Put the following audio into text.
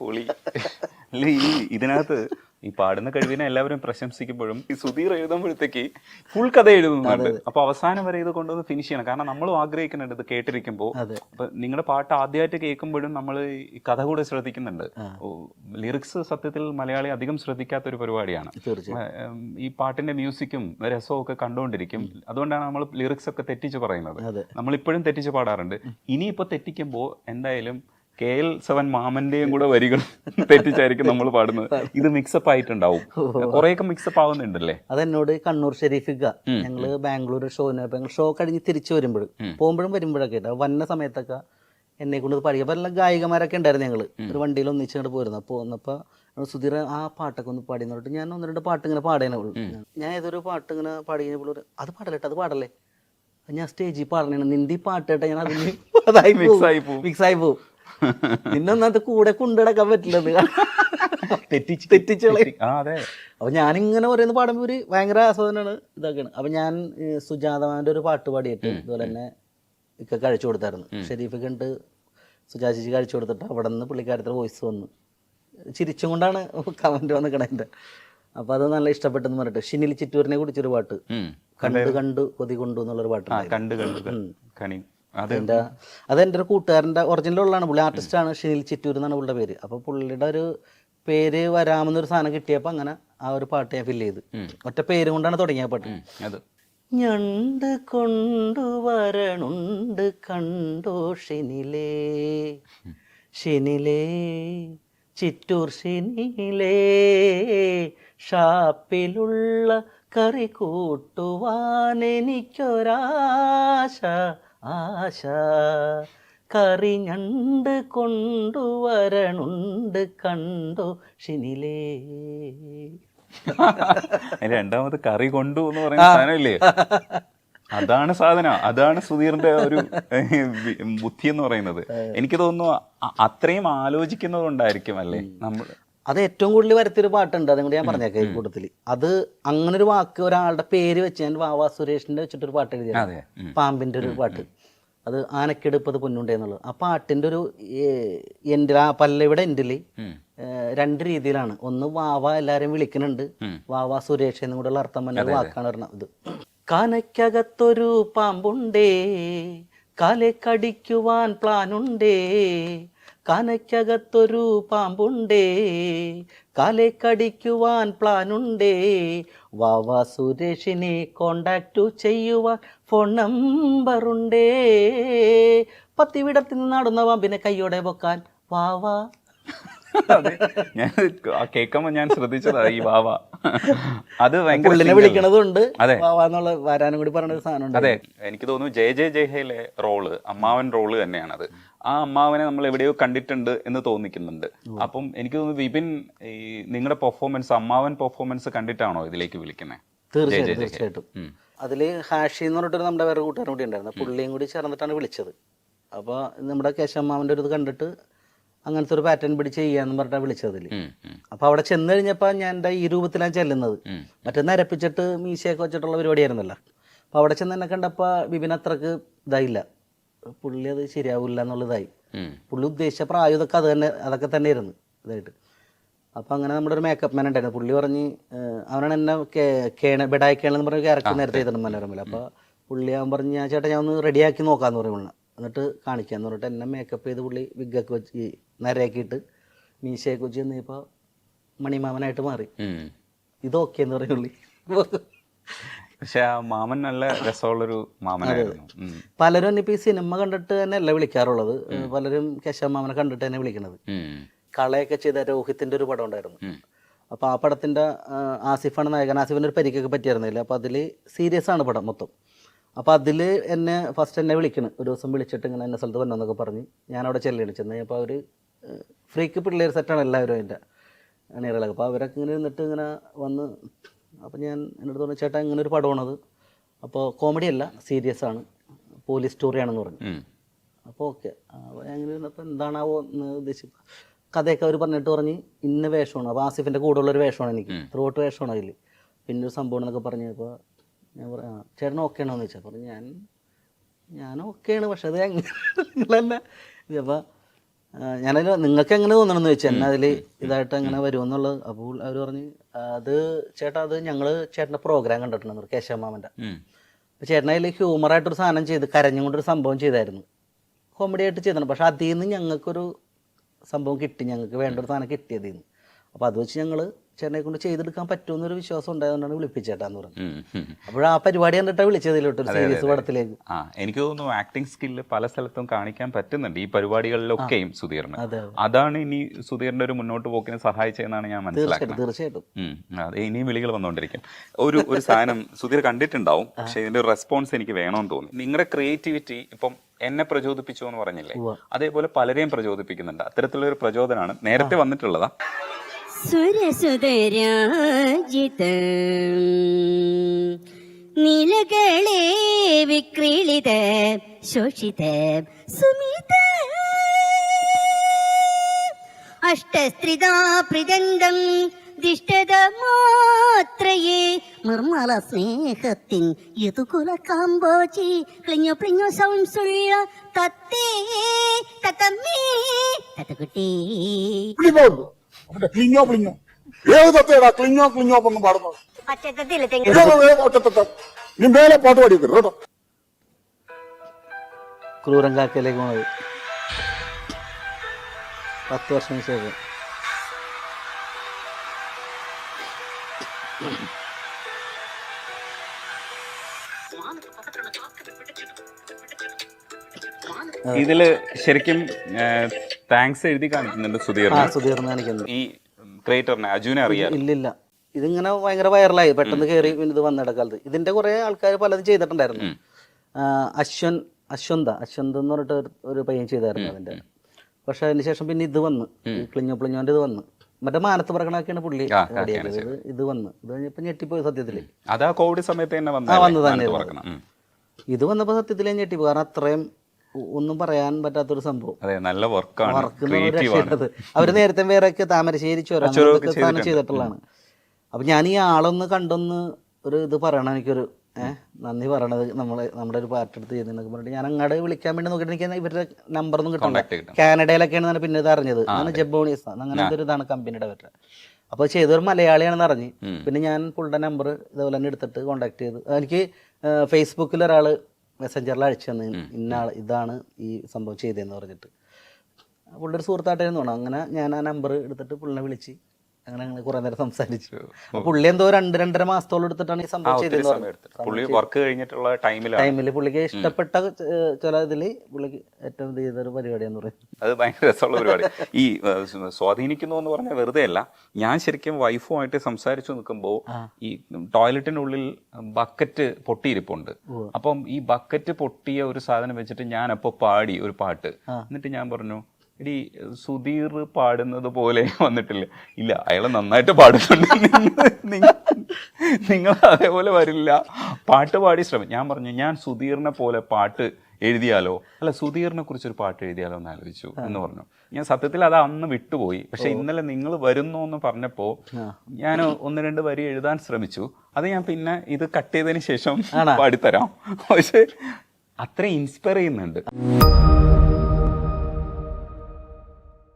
പൊളി. അല്ല ഈ ഇതിനകത്ത് ഈ പാടുന്ന കഴിവിനെ എല്ലാവരും പ്രശംസിക്കുമ്പോഴും ഈ സുധീർ എഴുതുമ്പോഴത്തേക്ക് ഫുൾ കഥ എഴുതുന്നുണ്ട്. അപ്പൊ അവസാനം വരെ ഇത് കൊണ്ടുവന്ന് ഫിനിഷ് ചെയ്യണം. കാരണം നമ്മളും ആഗ്രഹിക്കുന്നുണ്ട് ഇത് കേട്ടിരിക്കുമ്പോൾ. അപ്പൊ നിങ്ങളുടെ പാട്ട് ആദ്യമായിട്ട് കേൾക്കുമ്പോഴും നമ്മൾ ഈ കഥ കൂടെ ശ്രദ്ധിക്കുന്നുണ്ട്. ലിറിക്സ് സത്യത്തിൽ മലയാളി അധികം ശ്രദ്ധിക്കാത്ത ഒരു പരിപാടിയാണ് ഈ പാട്ടിന്റെ മ്യൂസിക്കും രസവും ഒക്കെ കണ്ടുകൊണ്ടിരിക്കും അതുകൊണ്ടാണ് നമ്മൾ ലിറിക്സ് ഒക്കെ തെറ്റിച്ച് പറയുന്നത്. ഇപ്പോഴും തെറ്റിച്ച് പാടാറുണ്ട്. ഇനിയിപ്പോ തെറ്റിക്കുമ്പോൾ എന്തായാലും കെ എൽ സെവൻ മാമന്റെയും കൂടെ വരികൾ തെറ്റിച്ചായിരിക്കും നമ്മൾ പാടുന്നത്. ഇത് മിക്സപ്പ് ആയിട്ടുണ്ടാവും. കുറെയൊക്കെ മിക്സപ്പ് ആവുന്നുണ്ടല്ലേ? അതെന്നോട് കണ്ണൂർ ഷെരീഫിക്ക ഞങ്ങൾ ബാംഗ്ലൂർ ഷോന് ഞങ്ങൾ ഷോ കഴിഞ്ഞ് തിരിച്ചു വരുമ്പോഴും. പോകുമ്പോഴും വരുമ്പോഴൊക്കെ ആയിട്ട് വന്ന സമയത്തൊക്കെ എന്നെ കൊണ്ട് പഠിക്കുക അപ്പൊ എല്ലാം ഗായികമാരൊക്കെ ഉണ്ടായിരുന്നു ഞങ്ങൾ. ഒരു വണ്ടിയിൽ ഒന്നിച്ചുകൊണ്ട് പോയിരുന്നു. അപ്പോൾ വന്നപ്പോൾ സുധീർ ആ പാട്ടൊക്കെ ഒന്ന് പാടി എന്നിട്ട് ഞാൻ ഒന്ന് രണ്ട് പാട്ട് ഇങ്ങനെ പാടേനെ ഉള്ളൂ. ഞാൻ ഏതൊരു പാട്ട് ഇങ്ങനെ പാടി കഴിഞ്ഞപ്പോൾ അത് പാടല്ലേ അത് പാടല്ലേ. ഞാൻ സ്റ്റേജിൽ പാടണേ നിന്റെ പാട്ട് കേട്ടോ ഞാൻ അതിന് മിക്സ് ആയി പോവും. പിന്നെ അത് കൂടെ കൊണ്ടുനടക്കാൻ പറ്റില്ല തെറ്റിച്ച് തെറ്റിച്ച് കളയും. ആ അതെ. അപ്പൊ ഞാനിങ്ങനെ പറയുന്ന പാടുമ്പോൾ ഒരു ഭയങ്കര ആസ്വാദനാണ് ഇതാക്കണ്. അപ്പൊ ഞാൻ സുജാതമാന്റെ ഒരു പാട്ട് പാടിയിട്ട് ഇതുപോലെ തന്നെ ഇക്ക കഴിച്ചു കൊടുത്തായിരുന്നു. ഷെരീഫ് കണ്ട് സുജാ ചേച്ചി കഴിച്ചു കൊടുത്തിട്ട് അവിടെ നിന്ന് പുള്ളിക്കാരത്തിൽ വോയിസ് വന്നു. ചിരിച്ചും കൊണ്ടാണ് കമന്റ് വന്നിക്കണേ എന്റെ അപ്പൊ അത് നല്ല ഇഷ്ടപ്പെട്ടെന്ന് പറഞ്ഞിട്ട് ഷിനിൽ ചിറ്റൂരിനെ കുടിച്ചൊരു പാട്ട്. കണ്ടു കണ്ടു കൊതി കൊണ്ടു എന്നുള്ളൊരു പാട്ട് കണ്ട് കണ്ട് കണി അത്. എന്റെ അതെന്റെ ഒരു കൂട്ടുകാരന്റെ ഒറിജിനലുള്ളതാണ് പുള്ളി ആർട്ടിസ്റ്റാണ് ഷിനിൽ ചിറ്റൂർ എന്നാണ് പുള്ളിയുടെ പേര്. അപ്പോൾ പുള്ളിയുടെ ഒരു പേര് വരാമെന്നൊരു സാധനം കിട്ടിയപ്പോൾ അങ്ങനെ ആ ഒരു പാട്ട് ഞാൻ ഫില്ല് ചെയ്ത്. ഒറ്റ പേര് കൊണ്ടാണ് തുടങ്ങിയ പാട്ട്. ഞണ്ട് കൊണ്ടുവരണുണ്ട് കണ്ടോ ഷിനിലേ? ഷിനിലേ ചിറ്റൂർ ഷിനിലേ ഷാപ്പിലുള്ള കറി കൂട്ടുവാൻ എനിക്കൊരാശ. ആശ കറി ഞണ്ട് കൊണ്ടുവരണുണ്ട് കണ്ടോ ഷിനിലേ. രണ്ടാമത് കറി കൊണ്ടു എന്ന് പറയുന്ന സാധനമില്ലേ? അതാണ് സാധന. അതാണ് സുധീറിന്റെ ഒരു ബുദ്ധി എന്ന് പറയുന്നത്. എനിക്ക് തോന്നുന്നു അത്രയും ആലോചിക്കുന്നത് കൊണ്ടായിരിക്കും അല്ലേ? നമ്മൾ അത് ഏറ്റവും കൂടുതൽ വരത്തിയൊരു പാട്ടുണ്ട്. അതും കൂടി ഞാൻ പറഞ്ഞേക്കാം ഈ കൂട്ടത്തിൽ. അത് അങ്ങനെ ഒരു വാക്ക് ഒരാളുടെ പേര് വെച്ച് ഞാൻ വാവാ സുരേഷിന്റെ വെച്ചിട്ടൊരു പാട്ട് എഴുതിയത് അതെ. പാമ്പിന്റെ ഒരു പാട്ട്. അത് ആനക്കെടുപ്പത് പൊന്നുണ്ടേ എന്നുള്ളത്. ആ ഒരു എന്റെ ആ പല്ലവിടെ എൻഡിൽ രണ്ട് രീതിയിലാണ്. ഒന്ന് വാവ എല്ലാരും വിളിക്കുന്നുണ്ട്. വാവ സുരേഷ് എന്നും കൂടെ ഉള്ള അർത്ഥം പറഞ്ഞ വാക്കാണ് പറഞ്ഞത്. ഇത് കനയ്ക്കകത്തൊരു പാമ്പുണ്ടേ കാലെ കടിക്കുവാൻ പ്ലാനുണ്ടേ കനയ്ക്കകത്തൊരു പാമ്പുണ്ടേ കാലെ കടിക്കുവാൻ പ്ലാനുണ്ടേ വാവ സുരേഷിനെ കോണ്ടാക്ട് ചെയ്യുവാൻ ഫോൺ നമ്പറുണ്ടേ പത്തിവിടത്തിൽ നിന്ന് നടന്ന പാമ്പിനെ കൈയോടെ പൊക്കാൻ. വാവാ ഞാൻ കേൾക്കുമ്പോ ഞാൻ ശ്രദ്ധിച്ചതാ ഈ വാവ അത് ഭയങ്കര. വിളിക്കണതുണ്ട്. അതെ. വാവാന്നുള്ള വരാനും കൂടി പറഞ്ഞ സാധനം അതെ. എനിക്ക് തോന്നുന്നു ജയ ജയ ജയഹയിലെ റോൾ അമ്മാവൻ റോൾ തന്നെയാണത്. ആ അമ്മാവനെ നമ്മൾ എവിടെയോ കണ്ടിട്ടുണ്ട് എന്ന് തോന്നിക്കുന്നുണ്ട്. അപ്പം എനിക്ക് തോന്നുന്നു വിപിൻ ഈ നിങ്ങളുടെ പെർഫോമൻസ് അമ്മാവൻ പെർഫോമൻസ് കണ്ടിട്ടാണോ ഇതിലേക്ക് വിളിക്കുന്നത് തീർച്ചയായിട്ടും അതിൽ ഹാഷി എന്ന് പറഞ്ഞിട്ട് നമ്മുടെ വേറെ കൂട്ടുകാരൻ കൂടി ഉണ്ടായിരുന്നു. പുള്ളിയും കൂടി ചേർന്നിട്ടാണ് വിളിച്ചത്. അപ്പോൾ നമ്മുടെ കേശമ്മാവിന്റെ ഒരു ഇത് കണ്ടിട്ട് അങ്ങനത്തെ ഒരു പാറ്റേൺ പിടിച്ച് ചെയ്യാന്ന് പറഞ്ഞിട്ടാണ് വിളിച്ചതിൽ അതിൽ അപ്പോൾ അവിടെ ചെന്ന് കഴിഞ്ഞപ്പോൾ ഞാൻ എന്റെ ഈ രൂപത്തിലാണ് ചെല്ലുന്നത്. മറ്റേ നരപ്പിച്ചിട്ട് മീശയൊക്കെ വെച്ചിട്ടുള്ള പരിപാടിയായിരുന്നല്ലോ. അപ്പോൾ അവിടെ ചെന്ന് എന്നെ കണ്ടപ്പോൾ ബിബിൻ അത്രയ്ക്ക് ഇതായില്ല. പുള്ളി അത് ശരിയാവില്ല എന്നുള്ളതായി. പുള്ളി ഉദ്ദേശിച്ച പ്രായം ഇതൊക്കെ അത് തന്നെ അതൊക്കെ തന്നെ ആയിരുന്നു ഇതായിട്ട്. അപ്പം അങ്ങനെ നമ്മുടെ ഒരു മേക്കപ്പ് മാൻ ഉണ്ടായിരുന്നു. പുള്ളി പറഞ്ഞ് അവനാണ് എന്നെ കേണ ബെഡായി കേണ എന്ന് പറഞ്ഞ ക്യാരക്ടർ നേരത്തെ ചെയ്തിട്ടുണ്ട് മനോരമയിൽ. അപ്പോൾ പുള്ളി അവൻ പറഞ്ഞ് ഞാൻ ചേട്ടാ ഞാൻ ഒന്ന് റെഡിയാക്കി നോക്കാമെന്ന് പറയും പുള്ളി. എന്നിട്ട് കാണിക്കാന്ന് പറഞ്ഞിട്ട് എന്നെ മേക്കപ്പ് ചെയ്ത് പുള്ളി വിഗ്ഗൊക്കെ വെച്ച് നരയാക്കിയിട്ട് മീശയൊക്കെ വെച്ച് കഴിഞ്ഞപ്പോൾ മണിമാമനായിട്ട് മാറി. ഇത് ഓക്കെ എന്ന് പറയും പുള്ളി. പക്ഷെ ആ മാമൻ നല്ല രസമുള്ളൊരു മാമനായിരുന്നു. പലരും ഇപ്പൊ ഈ സിനിമ കണ്ടിട്ട് തന്നെ അല്ല വിളിക്കാറുള്ളത് പലരും കേശവമാമനെ കണ്ടിട്ട് തന്നെ വിളിക്കണത്. കളയൊക്കെ ചെയ്ത രോഹിത്തിന്റെ ഒരു പടം ഉണ്ടായിരുന്നു. അപ്പോൾ ആ പടത്തിന്റെ ആ, ആസിഫാണ് നായകൻ. ആസിഫിന് ഒരു പരിക്കൊക്കെ പറ്റിയായിരുന്നില്ല അപ്പോൾ അതിൽ സീരിയസ് ആണ് പടം മൊത്തം. അപ്പോൾ അതിൽ എന്നെ ഫസ്റ്റ് എന്നെ വിളിക്കണം. ഒരു ദിവസം വിളിച്ചിട്ട് ഇങ്ങനെ എന്നെ സ്ഥലത്ത് വന്നെന്നൊക്കെ പറഞ്ഞ് ഞാൻ അവിടെ ചെല്ലുകയാണ് ചെന്ന്. അപ്പോൾ അവർ ഫ്രീക്ക് പിള്ളേർ സെറ്റാണ് എല്ലാവരും എന്റെ അണിയറകളൊക്കെ. അപ്പോൾ അവരൊക്കെ ഇങ്ങനെ നിന്നിട്ട് ഇങ്ങനെ വന്ന് അപ്പോൾ ഞാൻ എന്നോട് തോന്നുന്നു ചേട്ടാ ഇങ്ങനെ ഒരു പടമാണത് അപ്പോൾ കോമഡി അല്ല സീരിയസ് ആണ്. പോലീസ് സ്റ്റോറിയാണെന്ന് പറഞ്ഞു. അപ്പോൾ ഓക്കെ ഇങ്ങനെ ഇരുന്നപ്പോൾ എന്താണാവോ എന്ന് ഉദ്ദേശിച്ചു കഥയൊക്കെ അവർ പറഞ്ഞിട്ട് പറഞ്ഞ് ഇന്ന വേഷമാണ്. അപ്പോൾ ആസിഫിന്റെ കൂടെ ഉള്ളൊരു വേഷമാണ് എനിക്ക്. ത്രോട്ട് വേഷമാണ് അതിൽ പിന്നെ ഒരു സംഭവം എന്നൊക്കെ പറഞ്ഞപ്പോൾ ഞാൻ പറയാം ചേട്ടൻ ഓക്കെ ആണോ എന്ന് ചോദിച്ചാൽ പറഞ്ഞു ഞാൻ ഞാൻ ഓക്കെയാണ് പക്ഷെ അത് എങ്ങനെ അപ്പോൾ ഞാനതിൽ നിങ്ങൾക്ക് എങ്ങനെ തോന്നണമെന്ന് ചോദിച്ചാൽ എന്നെ അതിൽ ഇതായിട്ട് എങ്ങനെ വരുമെന്നുള്ളത് അപ്പോൾ അവർ പറഞ്ഞ് അത് ചേട്ടാ അത് ഞങ്ങൾ ചേട്ടന്റെ പ്രോഗ്രാം കണ്ടിട്ടുണ്ട് കേശവമാമന്റെ. അപ്പോൾ ചേട്ടൻ അതിൽ ഹ്യൂമറായിട്ടൊരു സാധനം ചെയ്ത് കരഞ്ഞുകൊണ്ടൊരു സംഭവം ചെയ്തായിരുന്നു. കോമഡി ആയിട്ട് ചെയ്തിട്ടുണ്ട്. പക്ഷെ അതിൽ നിന്ന് ഞങ്ങൾക്കൊരു സംഭവം കിട്ടി ഞങ്ങൾക്ക് വേണ്ട ഒരു സാധനം കിട്ടിയതിൽ അപ്പോൾ അത് വെച്ച് ഞങ്ങൾ ചേട്ടനെ കൊണ്ട് ചെയ്തെടുക്കാൻ പറ്റുമെന്നൊരു വിശ്വാസം ഉണ്ടായതുകൊണ്ടാണ് വിളിപ്പിച്ചേട്ടാന്ന് പറഞ്ഞു ഉം, ഉം. അപ്പോൾ ആ പരിപാടി കണ്ടിട്ടാണ് വിളിച്ചതിലോട്ട് സീരീസ് പടത്തിലേക്ക്. ആ എനിക്ക് തോന്നുന്നു ആക്ടിങ് സ്കില്ല് പല സ്ഥലത്തും കാണിക്കാൻ പറ്റുന്നുണ്ട്. ഈ പരിപാടികളിലൊക്കെയും സുധീറിന്. അതെ അതാണ് ഇനി സുധീറിന്റെ ഒരു മുന്നോട്ട് പോക്കിനെ സഹായിച്ചതെന്നാണ് ഞാൻ മനസ്സിലാക്കുന്നത്. തീർച്ചയായിട്ടും. അതെ ഇനിയും വിളികൾ വന്നുകൊണ്ടിരിക്കും. ഒരു ഒരു സാധനം സുധീർ കണ്ടിട്ടുണ്ടാവും. പക്ഷെ ഇതിന്റെ റെസ്പോൺസ് എനിക്ക് വേണമെന്ന് തോന്നി നിങ്ങളുടെ ക്രിയേറ്റിവിറ്റി ഇപ്പം എന്നെ പ്രചോദിപ്പിച്ചു എന്ന് പറഞ്ഞില്ലേ അതേപോലെ പലരെയും പ്രചോദിപ്പിക്കുന്നുണ്ട്. അത്തരത്തിലുള്ള ഒരു പ്രചോദനമാണ് നേരത്തെ വന്നിട്ടുള്ളതാ. സുരസുതരാജിത. നിലകളെ വിക്രീളിത ശോഷിത സുമിത. അഷ്ടസ്ത്രിതാ പ്രിദന്തം ദിഷ്ടത മാത്രയേ. നിർമ്മല സ്നേഹത്തിൻ യതുകുല കാമ്പോചി ക്ലിഞ്ഞോ പ്ലിഞ്ഞോ സൗൺസുള്ള തത്തേ തത്തമ്മേ തത്തക്കുട്ടി. ക്ലിങ്ങോ ക്ലിഞ്ഞോ ഏത് തത്തയടാ ക്ലിഞ്ഞോ ക്ലിഞ്ഞോ ഒന്നും പാടുന്നത്. ഒറ്റത്തത്ത നീ മേലെ പാട്ട് പാടി വെക്കരുത് കേട്ടോ. ക്രൂരൻ കാക്കയിലേക്ക് പോണത്. പത്ത് വർഷം ശേഷം. ഇതിൽ ശരിക്കും താങ്ക്സ് എഴുതി കാണിക്കുന്നുണ്ട് ആ സുധീർന്ന് കാണിക്കുന്നത് ഈ ക്രിയേറ്ററിനെ അജുവിനെ അറിയാം ഇല്ലില്ല. ഇതിങ്ങനെ ഭയങ്കര വൈറലായി പെട്ടെന്ന് കയറി പിന്നെ ഇത് വന്നിടക്കാലത്ത് ഇതിന്റെ കുറെ ആൾക്കാർ പലതും ചെയ്തിട്ടുണ്ടായിരുന്നു. ആ, അശ്വൻ അശ്വന്ത. അശ്വന്ത് എന്ന് പറഞ്ഞിട്ട് ഒരു- പയ്യൻ ചെയ്തായിരുന്നു അതിന്റെ. പക്ഷെ അതിന് ശേഷം പിന്നെ ഇത് വന്ന്. ക്ലിഞ്ഞോ പ്ലിഞ്ഞോന്റെ ഇത് വന്ന്. മറ്റേ മാനത്ത് പറക്കണൊക്കെയാണ് പുള്ളി ആ, ഇത് വന്ന്. ഇത് കഴിഞ്ഞപ്പോ ഞെട്ടിപ്പോയി സത്യത്തിൽ. അതാ കോവിഡ് സമയത്ത് തന്നെ ആ വന്ന വന്നത് തന്നെ ഇത് വന്നപ്പോ സത്യത്തിൽ ഞെട്ടിപ്പോ ഞെട്ടിപ്പോയി. കാരണം അത്രയും ഒന്നും പറയാൻ പറ്റാത്തൊരു സംഭവം. അതെ നല്ല വർക്കാണ്. വർക്ക് ക്രിയേറ്റീവ് അവർ നേരത്തെ വേറെയൊക്കെ താമരശ്ശേരി ചുരം ചെയ്തിട്ടുള്ളതാണ് അപ്പൊ ഞാൻ ഈ ആളൊന്ന് കണ്ടൊന്ന് ഒരു ഇത് പറയണം എനിക്കൊരു ഏഹ് നന്ദി പറയണത് നമ്മൾ നമ്മുടെ ഒരു പാർട്ടി എടുത്ത് ചെയ്യുന്നതൊക്കെ പറഞ്ഞിട്ട്. ഞാൻ അങ്ങോട്ട് വിളിക്കാൻ വേണ്ടി നോക്കിയിട്ട് എനിക്ക് ഇവരുടെ നമ്പർ ഒന്നും കിട്ടണ്ട. കാനഡയിലൊക്കെയാണ് ഞാൻ പിന്നെ ഇത് അറിഞ്ഞത്. ഞാൻ ജബോണീസ് അങ്ങനെ എന്തൊരു ഇതാണ് കമ്പനിയുടെ അവരുടെ അപ്പോൾ ചെയ്തൊരു മലയാളിയാണെന്ന് അറിഞ്ഞ്. പിന്നെ ഞാൻ പുള്ളിയുടെ നമ്പർ ഇതുപോലെ തന്നെ എടുത്തിട്ട് കോൺടാക്ട് ചെയ്തു. എനിക്ക് ഫേസ്ബുക്കിൽ ഒരാൾ മെസ്സഞ്ചറിൽ അയച്ചു തന്നെ ഇന്ന ഇതാണ് ഈ സംഭവം ചെയ്തതെന്ന് പറഞ്ഞിട്ട്. പുള്ളിയുടെ ഒരു സുഹൃത്തായിട്ടായിരുന്നു. തോന്നുന്നു അങ്ങനെ ഞാൻ ആ നമ്പർ എടുത്തിട്ട് പുള്ളിനെ വിളിച്ച് അങ്ങനെ അങ്ങനെ കുറെ നേരം സംസാരിച്ചു. പുള്ളി എന്തോ രണ്ട് രണ്ടര മാസത്തോളം എടുത്തിട്ടാണ് ഈ സംഭവം ടൈമിലാണ് ടൈമിൽ പുള്ളിക്ക് ഇഷ്ടപ്പെട്ട ചില ഇതിൽ പുള്ളിക്ക് ഏറ്റവും ചെയ്തൊരു പരിപാടിയാന്ന് പറയും. അത് ഭയങ്കര രസമുള്ള പരിപാടി. ഈ സ്വാധീനിക്കുന്നു എന്ന് പറഞ്ഞാൽ വെറുതെ അല്ല ഞാൻ ശരിക്കും വൈഫുമായിട്ട് സംസാരിച്ചു നിൽക്കുമ്പോൾ ഈ ടോയ്ലറ്റിനുള്ളിൽ ബക്കറ്റ് പൊട്ടിയിരിപ്പുണ്ട്. അപ്പം ഈ ബക്കറ്റ് പൊട്ടിയ ഒരു സാധനം വെച്ചിട്ട് ഞാൻ അപ്പോൾ പാടി ഒരു പാട്ട്. എന്നിട്ട് ഞാൻ പറഞ്ഞു എടി സുധീർ പാടുന്നത് പോലെ വന്നിട്ടില്ല. ഇല്ല അയാൾ നന്നായിട്ട് പാടുന്നുണ്ട്. നിങ്ങൾ അതേപോലെ വരില്ല. പാട്ട് പാടി ശ്രമം ഞാൻ പറഞ്ഞു ഞാൻ സുധീറിനെ പോലെ പാട്ട് എഴുതിയാലോ? അല്ല സുധീറിനെ കുറിച്ച് ഒരു പാട്ട് എഴുതിയാലോ എന്ന് ആലോചിച്ചു എന്ന് പറഞ്ഞു. ഞാൻ സത്യത്തിൽ അത് അന്ന് വിട്ടുപോയി. പക്ഷെ ഇന്നലെ നിങ്ങൾ വരുന്നു എന്ന് പറഞ്ഞപ്പോൾ ഞാൻ ഒന്ന് രണ്ട് വരി എഴുതാൻ ശ്രമിച്ചു. അത് ഞാൻ പിന്നെ ഇത് കട്ട് ചെയ്തതിന് ശേഷം പാടിത്തരാം. പക്ഷെ അത്രയും ഇൻസ്പയർ ചെയ്യുന്നുണ്ട്.